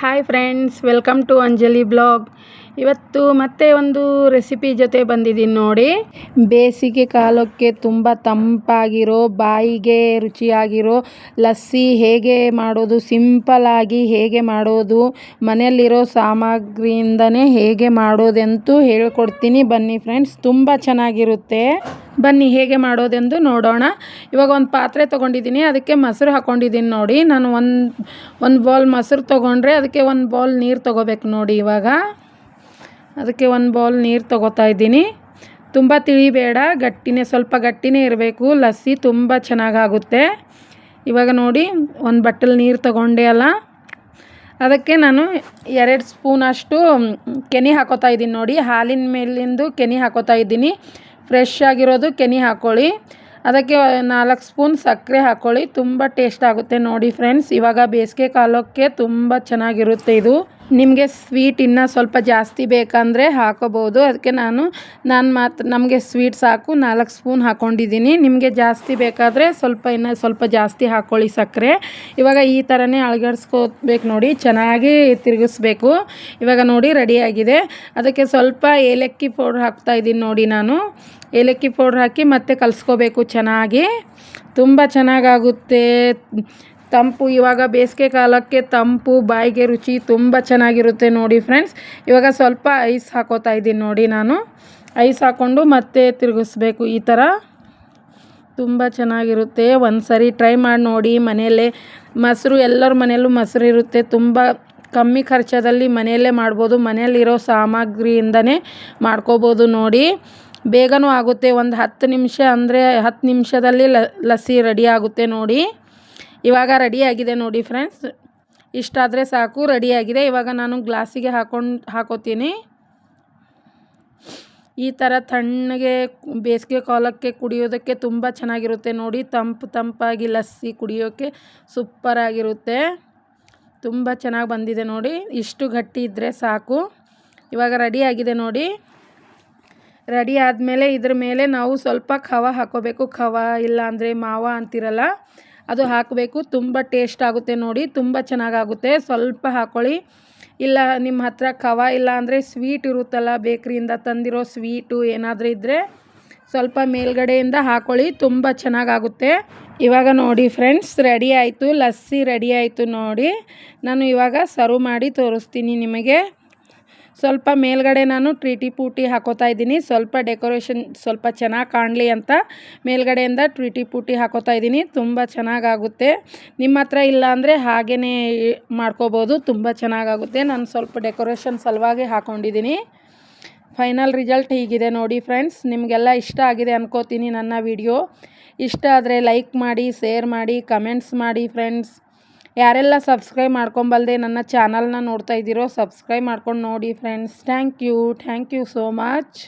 hi friends welcome to Anjali blog ಇವತ್ತು ಮತ್ತೆ ಒಂದು ರೆಸಿಪಿ ಜೊತೆ ಬಂದಿದ್ದೀನಿ ನೋಡಿ. ಬೇಸಿಗೆ ಕಾಲಕ್ಕೆ ತುಂಬ ತಂಪಾಗಿರೋ, ಬಾಯಿಗೆ ರುಚಿಯಾಗಿರೋ, ಲಸ್ಸಿ ಹೇಗೆ ಮಾಡೋದು ಸಿಂಪಲ್ ಆಗಿ ಹೇಗೆ ಮಾಡೋದು, ಮನೆಯಲ್ಲಿರೋ ಸಾಮಗ್ರಿಯಿಂದನೇ ಹೇಗೆ ಮಾಡೋದೆಂತೂ ಹೇಳ್ಕೊಡ್ತೀನಿ. ಬನ್ನಿ ಫ್ರೆಂಡ್ಸ್ ತುಂಬ ಚೆನ್ನಾಗಿರುತ್ತೆ. ಬನ್ನಿ ಹೇಗೆ ಮಾಡೋದೆಂದು ನೋಡೋಣ. ಇವಾಗ ಒಂದು ಪಾತ್ರೆ ತೊಗೊಂಡಿದ್ದೀನಿ, ಅದಕ್ಕೆ ಮೊಸರು ಹಾಕ್ಕೊಂಡಿದ್ದೀನಿ ನೋಡಿ. ನಾನು ಒಂದು ಒಂದು ಬೌಲ್ ಮೊಸರು ತೊಗೊಂಡ್ರೆ ಅದಕ್ಕೆ ಒಂದು ಬೌಲ್ ನೀರು ತೊಗೋಬೇಕು ನೋಡಿ ಇವಾಗ. ಅದಕ್ಕೆ ಒಂದು ಬೌಲ್ ನೀರು ತಗೋತಾ ಇದ್ದೀನಿ. ತುಂಬ ತಿಳಿಬೇಡ ಗಟ್ಟಿನೇ, ಸ್ವಲ್ಪ ಗಟ್ಟಿನೇ ಇರಬೇಕು. ಲಸ್ಸಿ ತುಂಬ ಚೆನ್ನಾಗಾಗುತ್ತೆ. ಇವಾಗ ನೋಡಿ, ಒಂದು ಬಟ್ಟಲು ನೀರು ತಗೊಂಡೆ ಅಲ್ಲ. ಅದಕ್ಕೆ ನಾನು ಎರಡು ಸ್ಪೂನಷ್ಟು ಕೆನೆ ಹಾಕೋತಾ ಇದ್ದೀನಿ ನೋಡಿ. ಹಾಲಿನ ಮೇಲಿಂದು ಕೆನೆ ಹಾಕೋತಾ ಇದ್ದೀನಿ. ಫ್ರೆಶ್ ಆಗಿರೋದು ಕೆನೆ ಹಾಕ್ಕೊಳ್ಳಿ ಅದಕ್ಕೆ ನಾಲ್ಕು ಸ್ಪೂನ್ ಸಕ್ಕರೆ ಹಾಕ್ಕೊಳ್ಳಿ ತುಂಬ ಟೇಸ್ಟ್ ಆಗುತ್ತೆ ನೋಡಿ ಫ್ರೆಂಡ್ಸ್. ಇವಾಗ ಬೇಸಿಗೆ ಕಾಲಕ್ಕೆ ತುಂಬ ಚೆನ್ನಾಗಿರುತ್ತೆ ಇದು. ನಿಮಗೆ ಸ್ವೀಟ್ ಇನ್ನು ಸ್ವಲ್ಪ ಜಾಸ್ತಿ ಬೇಕಂದರೆ ಹಾಕೋಬೋದು. ಅದಕ್ಕೆ ನಾನು ನಾನು ಮಾತ್ರ ನಮಗೆ ಸ್ವೀಟ್ ಸಾಕು. ನಾಲ್ಕು ಸ್ಪೂನ್ ಹಾಕ್ಕೊಂಡಿದ್ದೀನಿ ನಿಮಗೆ ಜಾಸ್ತಿ ಬೇಕಾದರೆ ಸ್ವಲ್ಪ ಇನ್ನು ಸ್ವಲ್ಪ ಜಾಸ್ತಿ ಹಾಕ್ಕೊಳ್ಳಿ ಸಕ್ಕರೆ. ಇವಾಗ ಈ ಥರನೇ ಅಳಗಡ್ಸ್ಕೋಬೇಕು ನೋಡಿ. ಚೆನ್ನಾಗಿ ತಿರುಗಿಸ್ಬೇಕು. ಇವಾಗ ನೋಡಿ ರೆಡಿಯಾಗಿದೆ ಅದಕ್ಕೆ ಸ್ವಲ್ಪ ಏಲಕ್ಕಿ ಪೌಡ್ರ್ ಹಾಕ್ತಾಯಿದ್ದೀನಿ ನೋಡಿ ನಾನು. ಏಲಕ್ಕಿ ಪೌಡ್ರ್ ಹಾಕಿ ಮತ್ತೆ ಕಲಿಸ್ಕೋಬೇಕು ಚೆನ್ನಾಗಿ. ತುಂಬ ಚೆನ್ನಾಗಾಗುತ್ತೆ. ತಂಪು, ಇವಾಗ ಬೇಸಿಗೆ ಕಾಲಕ್ಕೆ ತಂಪು, ಬಾಯಿಗೆ ರುಚಿ ತುಂಬ ಚೆನ್ನಾಗಿರುತ್ತೆ ನೋಡಿ ಫ್ರೆಂಡ್ಸ್ ಇವಾಗ ಸ್ವಲ್ಪ ಐಸ್ ಹಾಕೋತಾ ಇದ್ದೀನಿ ನೋಡಿ ನಾನು. ಐಸ್ ಹಾಕ್ಕೊಂಡು ಮತ್ತೆ ತಿರುಗಿಸ್ಬೇಕು. ಈ ಥರ ತುಂಬ ಚೆನ್ನಾಗಿರುತ್ತೆ. ಒಂದು ಸರಿ ಟ್ರೈ ಮಾಡಿ ನೋಡಿ ಮನೆಯಲ್ಲೇ. ಮೊಸರು ಎಲ್ಲರ ಮನೆಯಲ್ಲೂ ಮೊಸರು ಇರುತ್ತೆ. ತುಂಬ ಕಮ್ಮಿ ಖರ್ಚದಲ್ಲಿ ಮನೆಯಲ್ಲೇ ಮಾಡ್ಬೋದು. ಮನೆಯಲ್ಲಿರೋ ಸಾಮಗ್ರಿಯಿಂದನೇ ಮಾಡ್ಕೋಬೋದು ನೋಡಿ. ಬೇಗನೂ ಆಗುತ್ತೆ. ಒಂದು ಹತ್ತು ನಿಮಿಷ ಅಂದರೆ ಹತ್ತು ನಿಮಿಷದಲ್ಲಿ ಲಸ್ಸಿ ರೆಡಿ ಆಗುತ್ತೆ ನೋಡಿ. ಇವಾಗ ರೆಡಿಯಾಗಿದೆ ನೋಡಿ ಫ್ರೆಂಡ್ಸ್ ಇಷ್ಟಾದರೆ ಸಾಕು ರೆಡಿಯಾಗಿದೆ ಇವಾಗ ನಾನು ಗ್ಲಾಸಿಗೆ ಹಾಕೊಂಡು, ಹಾಕೋತೀನಿ. ಈ ಥರ ತಣ್ಣಗೆ ಬೇಸಿಗೆ ಕಾಲಕ್ಕೆ ಕುಡಿಯೋದಕ್ಕೆ ತುಂಬ ಚೆನ್ನಾಗಿರುತ್ತೆ ನೋಡಿ. ತಂಪು ತಂಪಾಗಿ ಲಸ್ಸಿ ಕುಡಿಯೋಕ್ಕೆ ಸೂಪರಾಗಿರುತ್ತೆ ತುಂಬ ಚೆನ್ನಾಗಿ ಬಂದಿದೆ ನೋಡಿ. ಇಷ್ಟು ಗಟ್ಟಿ ಇದ್ದರೆ ಸಾಕು. ಇವಾಗ ರೆಡಿಯಾಗಿದೆ ನೋಡಿ. ರೆಡಿ ಆದಮೇಲೆ ಇದ್ರ ಮೇಲೆ ನಾವು ಸ್ವಲ್ಪ ಖವ ಹಾಕೋಬೇಕು. ಖವ ಇಲ್ಲ ಅಂದರೆ ಮಾವ ಅಂತಿರಲ್ಲ. ಅದು ಹಾಕಬೇಕು. ತುಂಬ ಟೇಸ್ಟ್ ಆಗುತ್ತೆ ನೋಡಿ, ತುಂಬ ಚೆನ್ನಾಗಾಗುತ್ತೆ. ಸ್ವಲ್ಪ ಹಾಕ್ಕೊಳ್ಳಿ ಇಲ್ಲ ನಿಮ್ಮ ಹತ್ರ ಕವ ಇಲ್ಲ ಅಂದರೆ ಸ್ವೀಟ್ ಇರುತ್ತಲ್ಲ, ಬೇಕ್ರಿಯಿಂದ ತಂದಿರೋ ಸ್ವೀಟು ಏನಾದರೂ ಇದ್ದರೆ ಸ್ವಲ್ಪ ಮೇಲ್ಗಡೆಯಿಂದ ಹಾಕ್ಕೊಳ್ಳಿ ತುಂಬ ಚೆನ್ನಾಗಾಗುತ್ತೆ. ಇವಾಗ ನೋಡಿ ಫ್ರೆಂಡ್ಸ್ ರೆಡಿ ಆಯಿತು, ಲಸ್ಸಿ ರೆಡಿ ಆಯಿತು ನೋಡಿ. ನಾನು ಇವಾಗ ಸರ್ವ್ ಮಾಡಿ ತೋರಿಸ್ತೀನಿ ನಿಮಗೆ. ಸ್ವಲ್ಪ ಮೇಲ್ಗಡೆ ನಾನು ಟ್ರೀಟಿ ಪೂಟಿ ಹಾಕೋತಾ ಇದ್ದೀನಿ. ಸ್ವಲ್ಪ ಡೆಕೋರೇಷನ್ ಸ್ವಲ್ಪ ಚೆನ್ನಾಗಿ ಕಾಣಲಿ ಅಂತ ಮೇಲ್ಗಡೆಯಿಂದ ಟ್ರೀಟಿ ಪೂಟಿ ಹಾಕೋತಾ ಇದ್ದೀನಿ. ತುಂಬ ಚೆನ್ನಾಗಾಗುತ್ತೆ. ನಿಮ್ಮ ಹತ್ರ ಇಲ್ಲ ಅಂದರೆ ಹಾಗೇ ಮಾಡ್ಕೋಬೋದು. ತುಂಬ ಚೆನ್ನಾಗಾಗುತ್ತೆ. ನಾನು ಸ್ವಲ್ಪ ಡೆಕೋರೇಷನ್ ಸಲುವಾಗಿ ಹಾಕ್ಕೊಂಡಿದ್ದೀನಿ ಫೈನಲ್ ರಿಸಲ್ಟ್ ಹೀಗಿದೆ ನೋಡಿ ಫ್ರೆಂಡ್ಸ್. ನಿಮಗೆಲ್ಲ ಇಷ್ಟ ಆಗಿದೆ ಅನ್ಕೋತೀನಿ ನನ್ನ ವಿಡಿಯೋ. ಇಷ್ಟ ಆದರೆ ಲೈಕ್ ಮಾಡಿ, ಶೇರ್ ಮಾಡಿ, ಕಮೆಂಟ್ಸ್ ಮಾಡಿ ಫ್ರೆಂಡ್ಸ್. ಯಾರೆಲ್ಲ ಸಬ್ಸ್ಕ್ರೈಬ್ ಮಾಡ್ಕೊಂಬಲ್ದೆ ನನ್ನ ಚಾನಲ್ನ ನೋಡ್ತಾ ಇದ್ದೀರೋ ಸಬ್ಸ್ಕ್ರೈಬ್ ಮಾಡ್ಕೊಂಡು ನೋಡಿ friends. Thank you. Thank you so much.